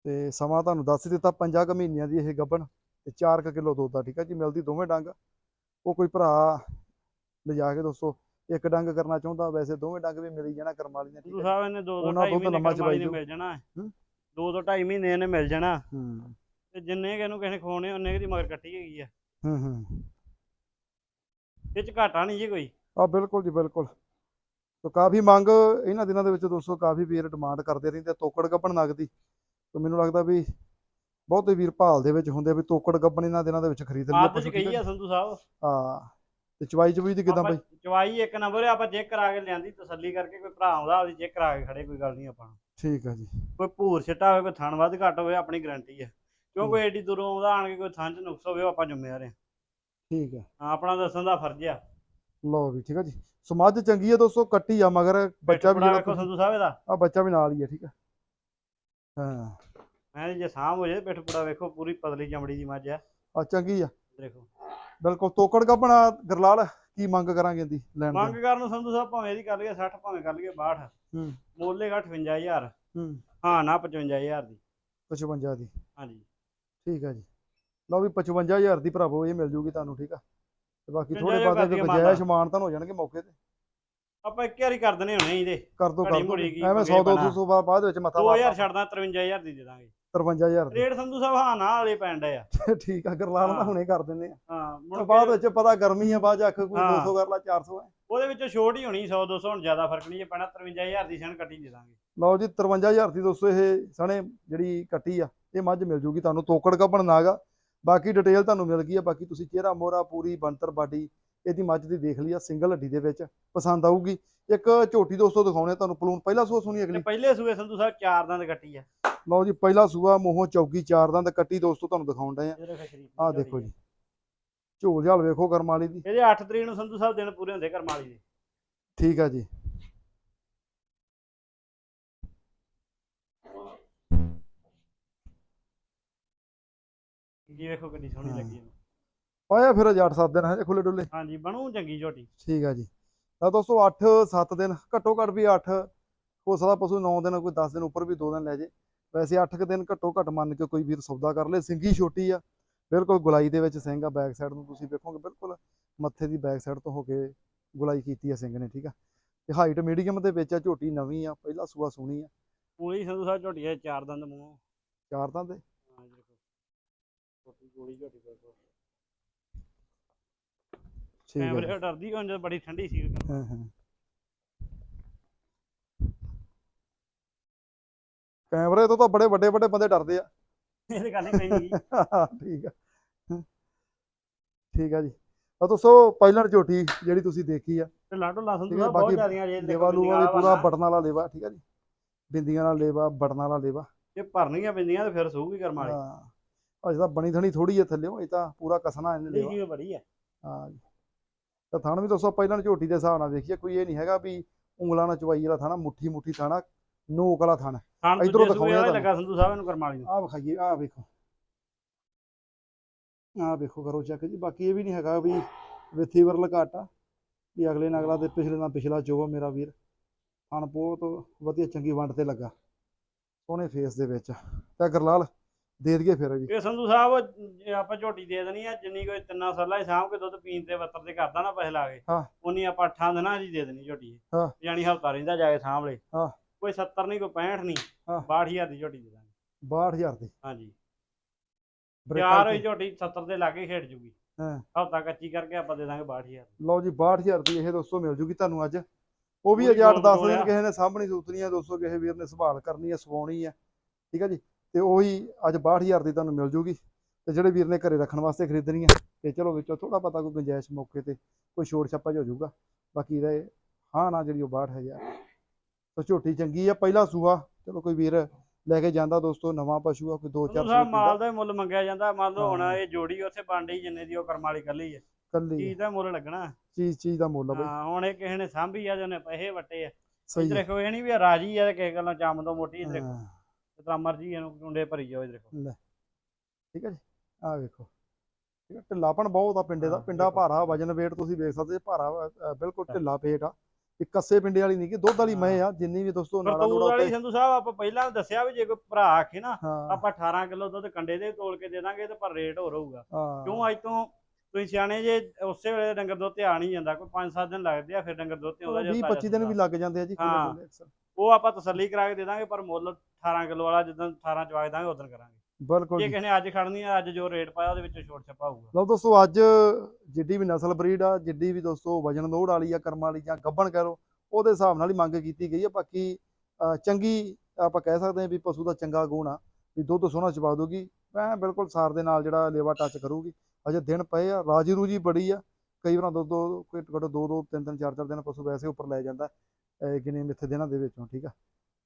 ਤੇ ਸਮਾਂ ਤੁਹਾਨੂੰ ਦੱਸ ਹੀ ਦਿੱਤਾ ਪੰਜਾਂ ਕੁ ਮਹੀਨਿਆਂ ਦੀ ਇਹ ਗੱਬਣ ਤੇ 4 ਕਿਲੋ ਦੁੱਧ ਆ ਠੀਕ ਆ ਜੀ ਮਿਲਦੀ ਦੋਵੇਂ ਡੰਗ। ਉਹ ਕੋਈ ਭਰਾ ਲਿਜਾ ਕੇ ਦੋਸਤੋ ਇੱਕ ਡੰਗ ਕਰਨਾ ਚਾਹੁੰਦਾ ਵੈਸੇ ਦੋਵੇਂ ਡੰਗ ਵੀ ਮਿਲ ਹੀ ਜਾਣਾ ਕਰਮ ਵਾਲੀ ਨੇ ਠੀਕ ਆ ਸਾਹਿਬ ਇਹਨੇ ਦੋ ਦੋ ਉਹਨਾਂ ਢਾਈ ਦੁੱਧ ਮਹੀਨੇ ਚਵਾਈ ਮਿਲ ਜਾਣਾ। ਹੂੰ। ਦੋ ਦੋ ਢਾਈ ਮਹੀਨੇ ਇਹਨੇ ਮਿਲ ਜਾਣਾ। ਹੂੰ। ਤੇ ਜਿੰਨੇ ਕਿ ਇਹਨੂੰ ਕਿਸੇ ਨੇ ਖਵਾਉਣੇ ਉਹਨੇ ਦੀ ਮਗਰ ਕੱਟੀ ਹੈਗੀ ਆ। ਹੂੰ ਹੂੰ। ਇਹ ਚ ਘਾਟਾ ਨਹੀਂ ਜੀ ਕੋਈ। ਆ ਬਿਲਕੁਲ ਜੀ ਬਿਲਕੁਲ। ਤੋ ਕਾਫੀ ਮੰਗ ਇਹਨਾਂ ਦਿਨਾਂ ਦੇ ਵਿੱਚ ਦੋਸਤੋ ਕਾਫੀ ਵੀਰ ਡਿਮਾਂਡ ਕਰਦੇ ਰਹਿੰਦੇ ਤੋਕੜ ਗੱਬਣ ਨਗਦੀ। ਤੇ ਮੈਨੂੰ ਲੱਗਦਾ ਵੀ ਬਹੁਤੇ ਵੀਰ ਭਾਲ ਦੇ ਵਿੱਚ ਹੁੰਦੇ ਆ ਵੀ ਤੋਕੜ ਗੱਬਣ ਇਹਨਾਂ ਦਿਨਾਂ ਦੇ ਵਿੱਚ ਖਰੀਦ ਲਈਏ ਆਦਤ ਚ ਗਈ ਆ? ਸੰਧੂ ਸਾਹਿਬ। ਹਾਂ ਤੇ ਚਵਾਈ ਚਵਾਈ ਦੀ ਕਿਦਾਂ ਬਈ? ਚਵਾਈ ਇੱਕ ਨੰਬਰ ਆਪਾਂ ਚੈੱਕ ਕਰਾ ਕੇ ਲਿਆਂਦੀ ਤਸੱਲੀ ਕਰਕੇ ਕੋਈ ਭਰਾ ਆਉਂਦਾ ਉਹਦੀ ਚੈੱਕ ਕਰਾ ਕੇ ਖੜੇ ਕੋਈ ਗੱਲ ਨਹੀਂ ਆਪਾਂ। ਠੀਕ ਆ ਜੀ। ਕੋਈ ਭੂਰ ਛਿੱਟਾ ਹੋਵੇ ਕੋਈ ਥਣ ਵੱਧ ਘੱਟ ਹੋਵੇ ਆਪਣੀ ਗਾਰੰਟੀ ਆ। ਕਿਉਂ ਕੋਈ ਏਡੀ ਦੂਰੋਂ ਆਉਂਦਾ ਆਣ ਕੇ ਕੋਈ ਥਣ ਚ ਨੁਕਸ ਹੋਵੇ ਆਪਾਂ ਜ਼ਿੰਮੇਵਾਰ ਆ। ਠੀਕ ਆ। ਹਾਂ, ਆਪਣਾ ਦੱਸਣ ਦਾ ਫਰਜ਼ ਆ। ਲਓ ਵੀ ਠੀਕ ਆ ਜੀ। ਸਮਾਜ ਚੰਗੀ ਆ ਦੋਸਤੋ ਕੱਟੀ ਆ ਮਗਰ ਬੱਚਾ ਵੀ ਜਿਹੜਾ ਸੰਧੂ ਸਾਹਿਬ ਇਹਦਾ। ਆ ਬੱਚਾ ਵੀ ਨਾਲ ਹੀ ਆ ਠੀਕ ਆ। ਹਾਂ। ਮੈਂ ਜੇ ਸਾਂਭ ਹੋ ਜੇ ਪਿੱਠ ਪੁੜਾ ਵੇਖੋ ਪੂਰੀ ਪਤਲੀ ਚਮੜੀ ਦੀ ਮੱਝ ਆ। ਆ ਚੰਗੀ ਆ। ਦੇਖੋ। ਬਿਲਕੁਲ ਤੋਕੜ ਗੱਬਣਾ ਗਰਲਾਲ ਕੀ ਮੰਗ ਕਰਾਂਗੇ ਇਹਦੀ ਲੈਣ ਮੰਗ ਦੀ? ਕਰਨ ਨੂੰ ਸੰਧੂ ਸਾਹਿਬ ਭਾਵੇਂ ਇਹਦੀ ਕਰ ਲਈਏ 60 ਭਾਵੇਂ ਕਰ ਲਈਏ 62 ਹੂੰ। ਮੋਲੇ 58000 ਹੂੰ। ਹਾਂ ਨਾ 55000 ਦੀ। 55 ਦੀ। ਹਾਂਜੀ। ਠੀਕ ਆ ਜੀ। ਲਓ ਵੀ 55000 ਦੀ ਭਰਾਵੋ ਇਹ ਮਿਲ ਜੂਗੀ ਤੁਹਾਨੂੰ ਠੀਕ ਆ? ਤੇ ਬਾਕੀ ਥੋੜੇ ਬਾਅਦ ਦੀ ਗੁੰਜਾਇਸ਼ ਮਾਨ ਤਾਂ ਹੋ ਜਾਣਗੇ ਮੌਕੇ ਤੇ। ਆਪਾਂ ਇੱਕ ਵਾਰੀ ਕਰ ਦਨੇ ਹੁਣੇ ਇਹਦੇ। ਕਰ ਦੋ ਘੜੀ ਕਰ ਦੋ। ਮੁੜੀ ਕੀ ਐਵੇਂ 100 ਬਣਾ। 200 ਬਾਅਦ ਬਾਅਦ ਵਿੱਚ ਮੱਥਾ 2000 ਮਾਰਨਾ ਛੱਡਦਾ 53000 ਦੀ ਦੇ ਦਾਂਗੇ। 53000 ਦੀ। ਰੇਟ ਸੰਧੂ ਸਾਹਿਬ ਹਾਂ ਨਾ ਵਾਲੇ ਪੈਂਦਾ ਆ। ਠੀਕ ਆ ਗਰਲਾਲ ਹਾਂ। ਹੁਣੇ ਕਰ ਦਿੰਦੇ ਆ। ਹਾਂ ਮੁੜ ਬਾਅਦ ਕੇ ਵਿੱਚ ਪਤਾ ਗਰਮੀ ਆ ਬਾਅਦ ਚ ਆਖ ਕੋਈ ਹਾਂ। 200 ਕਰ ਲਾ 400 ਹੈ ਉਹਦੇ ਵਿੱਚੋਂ ਛੋਟ ਹੀ ਹੋਣੀ 100 200 ਹੁਣ ਜ਼ਿਆਦਾ ਫ਼ਰਕ ਨਹੀਂ ਜੇ ਪੈਣਾ 53000 ਦੀ ਸਣ ਕੱਟੀ ਦੇ ਦਾਂਗੇ। ਲਓ ਜੀ 53000 ਦੀ ਦੋਸਤੋ ਇਹ ਸਣੇ ਜਿਹੜੀ ਕੱਟੀ ਆ ਇਹ ਮੱਝ ਮਿਲ ਜੂਗੀ ਤੁਹਾਨੂੰ ਤੋਕੜ ਕੱਪਣ ਨਾਗਾ। ਬਾਕੀ ਡਿਟੇਲ ਤੁਹਾਨੂੰ ਮਿਲ ਗਈ ਆ ਬਾਕੀ ਤੁਸੀਂ ਚਿਹਰਾ ਮੋਹਰਾ ਪੂਰੀ ਬੰਤਰ ਬਾਡੀ ਇਹਦੀ ਮੱਝ ਦੀ ਦੇਖ ਲਈ ਆ ਸਿੰਗਲ ਹੱਡੀ ਦੇ ਵਿੱਚ। ਪਸੰਦ ਆਊਗੀ। ਇੱਕ ਝੋਟੀ ਦੋਸਤੋ ਦਿਖਾਉਣੇ ਤੁਹਾਨੂੰ ਪਲੂਨ ਪਹਿਲਾ ਸੂਆ ਸੁਣੀ ਅਗਲੀ? ਪਹਿਲੇ ਸੂਏ ਸੰਧੂ ਸਾਹਿਬ ਚਾਰ ਦੰਦ ਕੱਟੀ ਆ। ਲਓ ਜੀ ਪਹਿਲਾ ਸੂਆ ਮੋਹੋਂ ਚੌਗੀ ਚਾਰ ਦੰਦ ਕੱਟੀ ਦੋਸਤੋ ਤੁਹਾਨੂੰ ਦਿਖਾਉਣ ਡਏ ਆ। ਇਹ ਦੇਖੋ ਜੀ। ਝੋਲ ਝਾਲ ਵੇਖੋ ਕਰਮ ਵਾਲੀ ਦੀ। ਇਹਦੇ 8 ਤਰੀਕ ਨੂੰ ਸੰਧੂ ਸਾਹਿਬ ਦਿਨ ਪੂਰੇ ਹੁੰਦੇ ਕਰਮਾਲੀ ਦੇ। ਠੀਕ ਆ ਜੀ। ਜੀ ਵੇਖੋ ਕਿੰਨੀ ਸੋਹਣੀ। ਲੱਗੀ। ਪਾਇਆ ਫਿਰ 8-7 ਦਿਨ ਹਜੇ ਖੁੱਲੇ ਡੁੱਲੇ ਹਾਂਜੀ ਬਣੂ ਚੰਗੀ ਝੋਟੀ। ਠੀਕ ਆ ਜੀ। ਤਾਂ ਦੋਸਤੋ 8-7 ਦਿਨ ਘੱਟੋ ਘੱਟ ਵੀ 8 ਹੋ ਸਕਦਾ ਪਸ਼ੂ 9 ਦਿਨ ਕੋਈ 10 ਦਿਨ ਉੱਪਰ ਵੀ 2 ਦਿਨ ਲੈ ਜੇ। ਵੈਸੇ 8 ਕੁ ਦਿਨ ਘੱਟੋ ਘੱਟ ਮੰਨ ਕੇ ਕੋਈ ਵੀਰ ਸੌਦਾ ਕਰ ਲੇ। ਸਿੰਗੀ ਛੋਟੀ ਆ ਬਿਲਕੁਲ ਗੁਲਾਈ ਦੇ ਵਿੱਚ ਸਿੰਘ ਆ ਬੈਕ ਸਾਈਡ ਨੂੰ ਤੁਸੀਂ ਵੇਖੋਗੇ ਬਿਲਕੁਲ ਮੱਥੇ ਦੀ ਬੈਕ ਸਾਈਡ ਤੋਂ ਹੋ ਕੇ ਗੁਲਾਈ ਕੀਤੀ ਆ ਸਿੰਘ ਨੇ ਠੀਕ ਆ। ਤੇ ਹਾਈਟ ਮੀਡੀਅਮ ਦੇ ਵਿੱਚ ਆ ਝੋਟੀ ਨਵੀਂ ਆ ਪਹਿਲਾ ਸੂਆ ਸੋਹਣੀ ਆ। ਪੂਰੀ ਸੰਧੂ ਸਾਹਿਬ ਝੋਟੀ ਹੈ ਚਾਰ ਦੰਦ ਮੂੰਹ। ਚਾਰ ਤਾਂ ਦੇ ਹਾਂ ਜੀ ਦੇਖੋ। ਛੋਟੀ ਗੋਲੀ ਝੋਟੀ ਬਿਲਕੁਲ। ਤੋਂ ਡਰਦੀ ਹੁਣ ਜਦ ਬੜੀ ਠੰਡੀ ਸੀ ਹਾਂ ਹਾਂ। ਕੈਮਰੇ ਤੋਂ ਤਾਂ ਬੜੇ ਵੱਡੇ ਵੱਡੇ ਬੰਦੇ ਡਰਦੇ ਆ। ਇਹ ਗੱਲ ਨਹੀਂ ਪੈਂਦੀ ਠੀਕ ਆ। ਠੀਕ ਆ ਜੀ। ਆ ਦੋਸਤੋ ਪਹਿਲਣ ਝੋਟੀ ਜਿਹੜੀ ਤੁਸੀਂ ਦੇਖੀ ਆ। ਤੇ ਲਾਡੋ ਲਾ ਠੀਕ ਸੰਧੂ ਹੈ, ਸਾਹਿਬ ਬਹੁਤ ਜ਼ਿਆਦੀਆਂ ਜੇ ਲੇਵਾ ਲੂਵਾ ਵੀ ਪੂਰਾ ਬਟਨ ਵਾਲਾ ਲੇਵਾ ਠੀਕ ਆ ਜੀ। ਬਿੰਦੀਆਂ ਵਾਲਾ ਲੇਵਾ ਬਟਨ ਵਾਲਾ ਲੇਵਾ। ਇਹ ਭਰਨੀਆਂ ਪੈਂਦੀਆਂ ਤੇ ਫਿਰ ਸੂਗੀ ਕਰਮ ਵਾਲੀ। ਹਾਂ। ਅਜੇ ਤਾਂ ਬਣੀ ਥਣੀ ਥੋੜੀ ਹੈ ਥੱਲੇ ਇਹ ਤਾਂ ਪੂਰਾ ਕਸਣਾ ਇਹਨੇ ਲੇਵਾ। ਬੜੀ ਆ। ਹਾਂ ਜੀ। ਤਾਂ ਥਣ ਵੀ ਦੋਸਤੋ ਪਹਿਲਾਂ ਝੋਟੀ ਦੇ ਹਿਸਾਬ ਨਾਲ ਵੇਖੀਏ ਕੋਈ ਇਹ ਨਹੀਂ ਹੈਗਾ ਵੀ ਉਂਗਲਾਂ ਨਾਲ ਚਵਾਈ ਵਾਲਾ ਥਾਣਾ ਮੁੱਠੀ ਮੁੱਠੀ ਥਾਣਾ ਨੋਕ ਵਾਲਾ ਥਣ। ਇੱਧਰੋਂ ਵਾਲਾ ਤੁਹਾਨੂੰ। ਲੱਗਾ ਸੰਧੂ ਸਾਹਿਬ ਇਹਨੂੰ ਕਰਮ ਵਾਲੀ ਨੂੰ। ਆਹ ਵਿਖਾਈਏ ਆਹ ਵੇਖੋ। ਆਹ ਵੇਖੋ ਕਰੋ ਚੈੱਕ ਜੀ। ਬਾਕੀ ਇਹ ਵੀ ਨਹੀਂ ਹੈਗਾ ਵੀ ਵਿਥੀਵਰ ਲਗਾਟਾ ਵੀ ਅਗਲੇ ਨਾਲ ਅਗਲਾ ਤੇ ਪਿਛਲੇ ਨਾਲ ਪਿਛਲਾ ਜੋਗਾ ਮੇਰਾ ਵੀਰ। ਹਣ ਬਹੁਤ ਵਧੀਆ ਚੰਗੀ ਵੰਡ ਤੇ ਲੱਗਾ ਸੋਹਣੇ ਫੇਸ ਦੇ ਵਿੱਚ। ਤਾਂ ਗਰਲਾਲ ਦੇ ਦਈਏ ਫਿਰ ਵੀ ਇਹ ਸੰਧੂ ਸਾਹਿਬ ਜੇ ਆਪਾਂ ਝੋਟੀ ਦੇ ਦੇਣੀ ਆ ਜਿੰਨੀ ਕੋਈ ਤਿੰਨਾਂ ਸਾਲਾਂ ਹੀ ਸਾਂਭ ਕੇ ਦੁੱਧ ਪੀਣ ਤੇ ਵੱਤਰ ਤੇ ਕਰਦਾ ਨਾ ਪੈਸੇ ਲਾ ਕੇ ਹਾਂ। ਉਨੀ ਆਪਾਂ ਅੱਠਾਂ ਦਿਨਾਂ ਦੀ ਦੇ ਦੇਣੀ ਝੋਟੀ ਹਾਂ। ਯਾਨੀ ਹਫਤਾ ਰਹਿੰਦਾ ਜਾ ਕੇ ਸਾਂਭ ਲੇ ਹਾਂ। ਕੋਈ 70 ਨਹੀਂ ਕੋਈ 65 ਨਹੀਂ ਹਾਂ। 62000 ਦੀ ਝੋਟੀ ਦੇ ਦਾਂਗੇ 62000 ਦੀ ਹਾਂਜੀ ਤਿਆਰ ਹੋਈ ਝੋਟੀ 70 ਦੇ ਲਾਗੇ ਖੇਡ ਜੂਗੀ ਹਾਂ। ਹਫਤਾ ਕੱਚੀ ਕਰਕੇ ਆਪਾਂ ਦੇ ਦਾਂਗੇ 62000 ਲਓ ਜੀ 62000 ਦੀ ਇਹ ਦੋਸਤੋ ਮਿਲ ਜੂਗੀ ਤੁਹਾਨੂੰ ਅੱਜ ਉਹ ਵੀ ਪੂਰੀ ਅਜੇ 8-10 ਗੋਲ ਦਿਨ ਆ। ਕਿਸੇ ਨੇ ਸੁਥਣੀ ਆ ਦੋਸਤੋ ਕਿਸੇ ਵੀਰ ਨੇ ਸੰਭਾਲ ਕਰਨੀ ਆ ਸਵਾਉਣੀ ਆ ਠੀਕ ਆ ਜੀ ਤੇ ਉਹੀ ਅੱਜ 62000 ਦੀ ਤੁਹਾਨੂੰ ਮਿਲ ਜੂਗੀ ਤੇ ਜਿਹੜੇ ਵੀਰ ਨੇ ਘਰੇ ਰੱਖਣ ਵਾਸਤੇ ਖਰੀਦਣੀ ਆ ਤੇ ਚਲੋ ਵਿੱਚੋਂ ਥੋੜਾ ਪਤਾ ਕੋਈ ਗੁੰਜਾਇਸ਼ ਮੌਕੇ ਤੇ ਕੋਈ ਛੋੜ ਛਾਪਾ ਹੋ ਜਾਊਗਾ ਬਾਕੀ ਰਹੇ ਹਾਂ ਨਾ ਜਿਹੜੀ ਉਹ 62000 ਤਾਂ ਝੋਟੀ ਚੰਗੀ ਆ ਪਹਿਲਾ ਸੂਆ ਚਲੋ ਕੋਈ ਵੀਰ ਲੈ ਕੇ ਜਾਂਦਾ ਦੋਸਤੋ ਨਵਾਂ ਪਸ਼ੂ ਆ ਕੋਈ 2-4 ਸੰਧੂ ਸਾਹਿਬ ਮਾਲ ਦਾ ਹੀ ਮੁੱਲ ਮੰਗਿਆ ਜਾਂਦਾ ਮੰਨ ਲਓ ਹੁਣ ਹਾਂ। ਇਹ ਜੋੜੀ ਉੱਥੇ ਬਣ ਡਈ ਜਿੰਨੇ ਦੀ ਉਹ ਕਰਮ ਵਾਲੀ ਕੱਲੀ ਹੈ ਕੱਲੀ ਚੀਜ਼ ਦਾ ਮੁੱਲ ਲੱਗਣਾ। ਚੀਜ਼ ਚੀਜ਼ ਦਾ ਮੁੱਲ ਆ ਬਈ। ਹਾਂ ਹੁਣ ਇਹ ਕਿਸੇ ਨੇ ਸਾਂਭੀ ਆ ਜਿਹਨੇ ਪੈਸੇ ਵਟੇ ਆ। ਸਹੀ ਇਧਰ ਹੈ ਦੇਖੋ ਇਹ ਨਹੀਂ ਵੀ ਰਾਜੀ ਆ ਤੇ ਕਿਸੇ ਗੱਲੋਂ ਚੰਮ ਤੋਂ ਮੋਟੀ ਹਾਂ, ਜਿਤਨਾ ਮਰਜ਼ੀ ਇਹਨੂੰ ਟੁੰਡੇ ਭਰੀ ਜਾਓ ਦੇਖੋ ਲੈ ਠੀਕ ਹੈ ਜੀ ਆਹ ਵੇਖੋ। ਠੀਕ ਹੈ ਢਿੱਲਾਪਣ ਬਹੁਤ ਆ ਪਿੰਡੇ ਦਾ ਹਾਂ, ਪਿੰਡਾ ਦੇਖੋ। ਭਾਰਾ ਵਜਨ weight ਤੁਸੀਂ ਵੇਖ ਸਕਦੇ ਜੇ ਭਾਰਾ ਵਾ, ਅ, ਬਿਲਕੁਲ ਢਿੱਲਾ ਪੇਟ ਆ। ਇਹ ਕੱਸੇ ਪਿੰਡੇ ਵਾਲੀ ਨਹੀਂ ਕਿ ਦੁੱਧ ਵਾਲੀ ਮੈਂ ਆ ਜਿੰਨੀ ਵੀ ਦੋਸਤੋ ਨਾੜਾ ਕਰਤੂਤ ਵਾਲੀ ਸੰਧੂ ਸਾਹਿਬ ਆਪਾਂ ਪਹਿਲਾਂ ਦੱਸਿਆ ਵੀ ਜੇ ਕੋਈ ਭਰਾ ਆਖੇ ਨਾ ਹਾਂ। ਆਪਾਂ 18 ਕਿਲੋ ਦੁੱਧ ਕੰਡੇ ਦੇ ਤੋਲ ਕੇ ਦੇ ਦਾਂਗੇ ਤੇ ਪਰ ਰੇਟ ਹੋਰ ਹੋਊਗਾ। ਹਾਂ। ਕਿਉਂ ਅੱਜ ਤੋਂ ਤੁਸੀਂ ਸਿਆਣੇ ਜੇ ਉਸੇ ਵੇਲੇ ਡੰਗਰ ਦੁੱਧ ਤੇ ਆ ਨਹੀਂ ਜਾਂਦਾ ਕੋਈ 5-7 ਦਿਨ ਲੱਗਦੇ ਆ ਫਿਰ ਡੰਗਰ ਦੁੱਧ ਤੇ ਆਉਂਦਾ 20 ਜਦੋਂ 25 ਦਿਨ ਵੀ ਲੱਗ ਜਾਂਦੇ ਆ ਜੀ ਹਾਂ। ਉਹ ਆਪਾਂ ਤਸੱਲੀ ਕਰਾ ਕੇ ਦੇ ਦਾਂਗੇ ਪਰ ਮੁੱਲ 18 ਕਿਲੋ ਵਾਲਾ ਜਦੋਂ 18 ਚਵਾਜ ਦਾਂਗੇ ਉਦੋਂ ਕਰਾਂਗੇ। ਬਿਲਕੁਲ ਜੇ ਜੀ। ਕਿਸੇ ਨੇ ਅੱਜ ਖੜਨੀ ਆ ਅੱਜ ਜੋ ਰੇਟ ਪਾਇਆ ਉਹਦੇ ਵਿੱਚ ਛੋਟ ਛਪਾ ਹੋਊਗਾ। ਲਓ ਦੋਸਤੋ ਅੱਜ ਜਿੱਡੀ ਵੀ ਨਸਲ ਬਰੀਡ ਆ ਜਿੱਡੀ ਵੀ ਦੋਸਤੋ ਵਜਨ ਲੋੜ ਵਾਲੀ ਆ ਕਰਮਾਂ ਵਾਲੀ ਜਾਂ ਗੱਬਣ ਕਹਿ ਲਓ ਉਹਦੇ ਹਿਸਾਬ ਨਾਲ ਹੀ ਮੰਗ ਕੀਤੀ ਗਈ ਆ। ਬਾਕੀ ਚੰਗੀ ਆਪਾਂ ਕਹਿ ਸਕਦੇ ਹਾਂ ਵੀ ਪਸ਼ੂ ਦਾ ਚੰਗਾ ਗੁਣ ਆ ਵੀ ਦੁੱਧ ਸੋਹਣਾ ਚਵਾ ਦੂਗੀ ਐ ਬਿਲਕੁਲ ਸਾਰ ਦੇ ਨਾਲ ਜਿਹੜਾ ਲੇਵਾ ਟੱਚ ਕਰੂਗੀ। ਅਜੇ ਦਿਨ ਪਏ ਆ ਰਾਜੀ ਰੂਜੀ ਬੜੀ ਆ। ਕਈ ਵਾਰ ਦੋ ਦੋ ਕੋਈ ਘੱਟੋ ਦੋ ਦੋ ਤਿੰਨ ਤਿੰਨ ਚਾਰ ਚਾਰ ਦਿਨ ਪਸ਼ੂ ਵੈਸੇ ਉੱਪਰ ਲੈ ਜਾਂਦਾ। ਗਿਣੇ ਮਿੱਥੇ ਦਿਨਾਂ ਦੇ ਵਿੱਚੋਂ ਠੀਕ ਆ।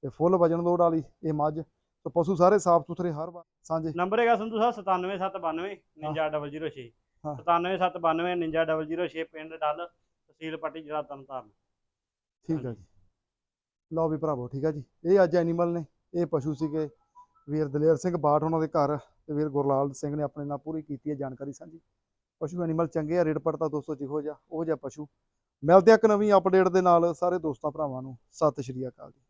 ਤੇ ਫੁੱਲ ਵਜਨ ਲੋੜ ਵਾਲੀ ਇਹ ਮੱਝ। ਤੇ ਪਸ਼ੂ ਸਾਰੇ ਸਾਫ਼ ਸੁਥਰੇ ਹਰ ਵਾਰ ਸਾਂਝੇ। ਨੰਬਰ ਹੈਗਾ ਸੰਧੂ ਸਾਹਿਬ 97792 99006 ਹਾਂ। 97792 99006 ਪਿੰਡ ਡੱਲ ਤਹਿਸੀਲ ਪੱਟੀ ਜ਼ਿਲ੍ਹਾ ਤਰਨਤਾਰਨ। ਠੀਕ ਆ ਜੀ। ਲਓ ਵੀ ਭਰਾਵੋ ਠੀਕ ਆ ਜੀ। ਇਹ ਅੱਜ ਐਨੀਮਲ ਨੇ ਇਹ ਪਸ਼ੂ ਸੀਗੇ। ਵੀਰ ਦਲੇਰ ਸਿੰਘ ਬਾਠ ਉਹਨਾਂ ਦੇ ਘਰ। ਤੇ ਵੀਰ ਗੁਰਲਾਲ ਸਿੰਘ ਨੇ ਆਪਣੇ ਨਾਲ ਪੂਰੀ ਕੀਤੀ ਹੈ ਜਾਣਕਾਰੀ, ਸਾਂਝੀ। ਪਸ਼ੂ ਐਨੀਮਲ ਚੰਗੇ ਆ, ਰੇਟ ਪੜਤਾ ਦੋਸਤੋ ਜਿਹੋ ਜਿਹਾ, ਉਹ ਜਿਹਾ ਪਸ਼ੂ। ਮਿਲਦੇ ਆ ਇੱਕ ਨਵੀਂ ਅਪਡੇਟ ਦੇ ਨਾਲ, ਸਾਰੇ ਦੋਸਤਾਂ ਭਰਾਵਾਂ ਨੂੰ। ਸਤਿ ਸ਼੍ਰੀ ਅਕਾਲ ਜੀ।